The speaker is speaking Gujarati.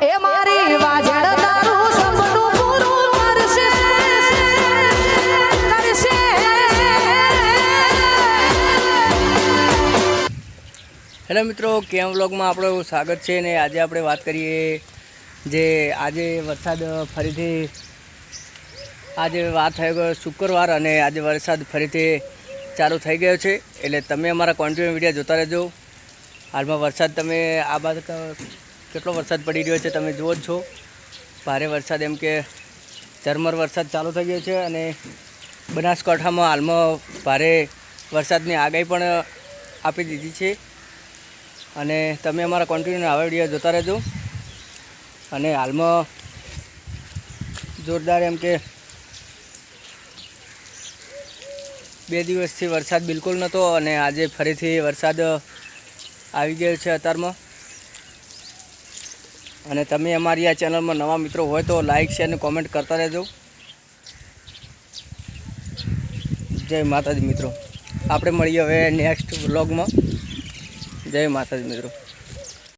હેલો મિત્રો, કેમ વ્લોગમાં આપણું સ્વાગત છે ને આજે આપણે વાત કરીએ જે આજે વરસાદ ફરીથી આજે વાત થઈ ગયો શુક્રવાર અને આજે વરસાદ ફરીથી ચાલુ થઈ ગયો છે. એટલે તમે અમારા કોન્ટિન્યુ વીડિયો જોતા રહેજો. હાલમાં વરસાદ તમે આ બાદ કેટલો વરસાદ પડી રહ્યો છે તમે જુઓ જ છો. ભારે વરસાદ એમ કે ઝરમર વરસાદ ચાલુ થઈ ગયો છે અને બનાસકાંઠામાં હાલમાં ભારે વરસાદની આગાહી પણ આપી દીધી છે. અને તમે અમારા કોન્ટિન્યુ આવા વીડિયો જોતા રહેજો. અને હાલમાં જોરદાર એમ કે બે દિવસથી વરસાદ બિલકુલ નહોતો અને આજે ફરીથી વરસાદ આવી ગયો છે અત્યારમાં. અને તમે અમારી આ ચેનલમાં નવા મિત્રો હોય તો લાઈક શેર અને કોમેન્ટ કરતા રહેજો. જય માતાજી મિત્રો. આપણે મળીએ હવે નેક્સ્ટ વ્લોગમાં જય માતાજી મિત્રો.